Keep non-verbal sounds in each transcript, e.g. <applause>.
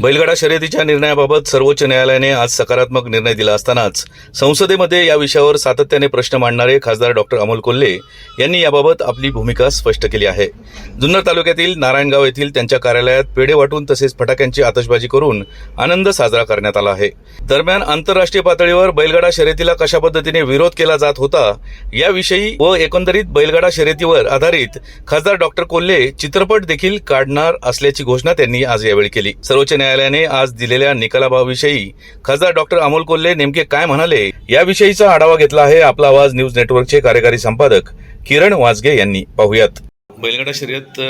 बैलगाडा शर्यतीच्या निर्णयाबाबत सर्वोच्च न्यायालयाने आज सकारात्मक निर्णय दिला असतानाच संसदेमध्ये या विषयावर सातत्याने प्रश्न मांडणारे खासदार डॉक्टर अमोल कोल्हे यांनी याबाबत आपली भूमिका स्पष्ट केली आहे. जुन्नर तालुक्यातील नारायणगाव येथील त्यांच्या कार्यालयात पेढे वाटून तसेच फटाक्यांची आतषबाजी करून आनंद साजरा करण्यात आला आहे. दरम्यान आंतरराष्ट्रीय पातळीवर बैलगाडा शर्यतीला कशा पद्धतीने विरोध केला जात होता याविषयी व एकंदरीत बैलगाडा शर्यतीवर आधारित खासदार डॉक्टर कोल्हे चित्रपट देखील काढणार असल्याची घोषणा त्यांनी आज यावेळी केली. सर्वोच्च न्यायालयाने आज दिलेल्या निकालाबाविषयी खासदार डॉक्टर अमोल कोल्हे नेमके काय म्हणाले याविषयीचा आढावा घेतला आहे आपला आवाज न्यूज नेटवर्कचे कार्यकारी संपादक किरण वाजगे यांनी. पाहूयात. बैलगाडा शर्यत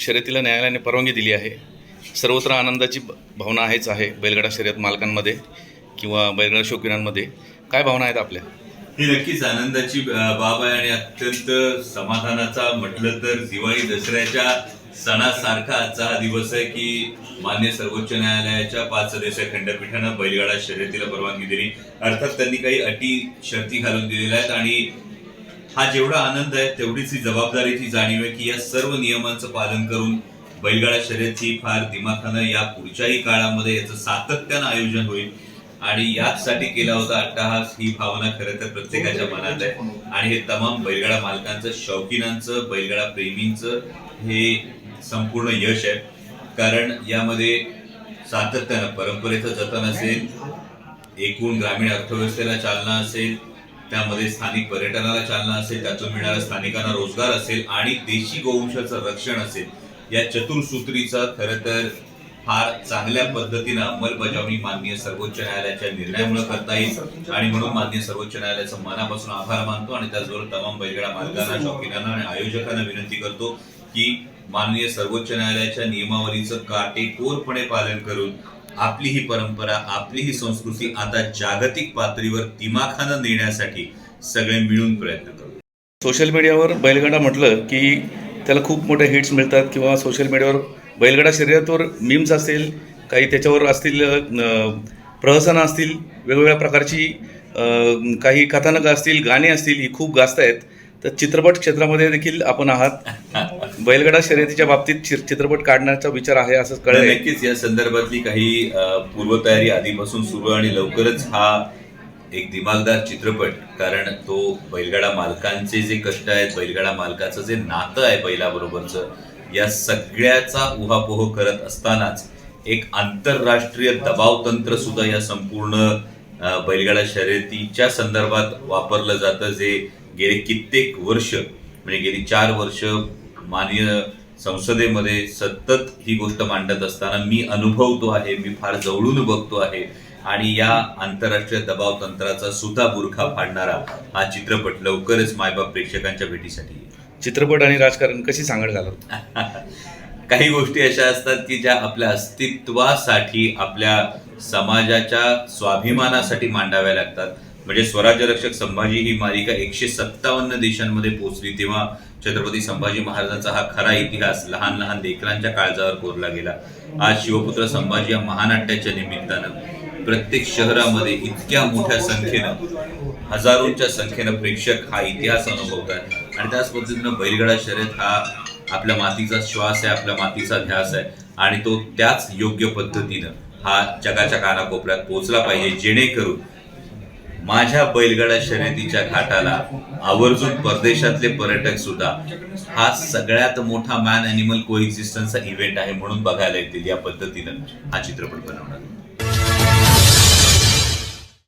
शर्यतीला न्यायालयाने परवानगी दिली आहे. सर्वत्र आनंदाची भावना आहेच आहे बैलगाडा शर्यत मालकांमध्ये किंवा बैलगाडा शौकीनांमध्ये. काय भावना आहेत आपल्या? ही नक्कीच आनंदाची बाब आहे आणि अत्यंत समाधानाचा म्हटलं तर दिवाळी दसऱ्याच्या सणासारखा आजचा हा दिवस आहे की मान्य सर्वोच्च न्यायालयाच्या पाच सदस्य खंडपीठानं बैलगाडा शर्यतीला परवानगी दिली. अर्थात त्यांनी काही अटी शर्ती घालून दिलेल्या आहेत आणि हा जेवढा आनंद आहे तेवढीच ही जबाबदारीची जाणीव आहे की या सर्व नियमांचं पालन करून बैलगाडा शर्यतची फार दिमाखानं या पुढच्याही काळामध्ये याचं सातत्यानं आयोजन होईल. आणि याचसाठी केला होता अट्टाहास ही भावना खरं तर प्रत्येकाच्या मनात आहे. आणि हे तमाम बैलगाडा मालकांचं शौकीनांचं बैलगाडा प्रेमींचं हे संपूर्ण यश आहे. कारण यामध्ये सातत्यानं परंपरेचं जतन असेल एकूण ग्रामीण अर्थव्यवस्थेला चालना असेल त्यामध्ये स्थानिक पर्यटनाला चालना असेल त्यातून मिळणारा स्थानिकांना रोजगार असेल आणि देशी गोवंशाचं रक्षण असेल या चतुर्सूत्रीचा खरं तर फार चांगल्या पद्धतीनं अंमलबजावणी माननीय सर्वोच्च न्यायालयाच्या निर्णयामुळे करता येईल. आणि म्हणून माननीय सर्वोच्च न्यायालयाचा मनापासून आभार मानतो आणि त्याचबरोबर तमाम बैलगडा मालकांना शौकीनांना आणि आयोजकांना विनंती करतो की माननीय सर्वोच्च न्यायालयाच्या नियमावलीचं काटेकोरपणे पालन करून आपली ही परंपरा आपली ही संस्कृती आता जागतिक पातळीवर दिमाखानं नेण्यासाठी सगळे मिळून प्रयत्न करू सोशल मीडियावर बैलगाडा म्हटलं की त्याला खूप मोठे हिट्स मिळतात किंवा सोशल मीडियावर बैलगाडा शर्यतवर मीम्स असेल काही त्याच्यावर असतील प्रहसनं असतील वेगवेगळ्या प्रकारची काही कथानकं असतील गाणी असतील ही खूप गाजत आहेत. तर चित्रपट क्षेत्रामध्ये देखील आपण आहात. <laughs> बैलगाडा शर्यतीच्या बाबतीत चित्रपट काढण्याचा विचार आहे असं कळलं नक्कीच. या संदर्भातली काही पूर्वतयारी आधीपासून सुरू आणि लवकरच हा एक दिमागदार चित्रपट कारण तो बैलगाडा मालकांचे जे कष्ट आहेत बैलगाडा मालकाचं जे नातं आहे बैलाबरोबरचं या सगळ्याचा उहापोह करत असतानाच एक आंतरराष्ट्रीय दबाव तंत्र सुद्धा या संपूर्ण बैलगाडा शर्यतीच्या संदर्भात वापरलं जातं जे गेले कित्येक वर्ष म्हणजे गेली चार वर्ष माननीय संसदेमध्ये सतत ही गोष्ट मांडत असताना मी अनुभवतो आहे मी फार जवळून बघतो आहे आणि या आंतरराष्ट्रीय दबाव तंत्राचा सुद्धा बुरखा फाडणारा हा चित्रपट लवकरच मायबाप प्रेक्षकांच्या भेटीसाठी. चित्रपट आणि राजकारण कशी सांगड घालवत <laughs> काही गोष्टी अशा असतात की ज्या आपल्या अस्तित्वासाठी आपल्या समाजाच्या स्वाभिमानासाठी मांडाव्या लागतात म्हणजे स्वराज्य रक्षक संभाजी ही मालिका एकशे सत्तावन्न देशांमध्ये पोहोचली तेव्हा छत्रपती संभाजी महाराजांचा हा खरा इतिहास लहान लहान लेकरांच्या काळजावर कोरला गेला. आज शिवपुत्र संभाजी या महानाट्याच्या निमित्तानं प्रत्येक शहरामध्ये इतक्या मोठ्या संख्येनं हजारोंच्या संख्येनं प्रेक्षक हा इतिहास अनुभवतात. आणि त्याच पद्धतीनं बैलगडा शर्यत हा आपल्या मातीचा श्वास आहे आपल्या मातीचा ध्यास आहे. आणि तो त्याच योग्य पद्धतीनं हा जगाच्या कानाकोपऱ्यात पोहोचला पाहिजे जेणेकरून माझ्या बैलगाडा शर्यतीच्या घाटाला आवर्जून परदेशातले पर्यटक सुद्धा. हा सगळ्यात मोठा मॅन अॅनिमल को एक्झिस्टन्सचा इव्हेंट आहे म्हणून बघायला येतील या पद्धतीनं हा चित्रपट बनवणार.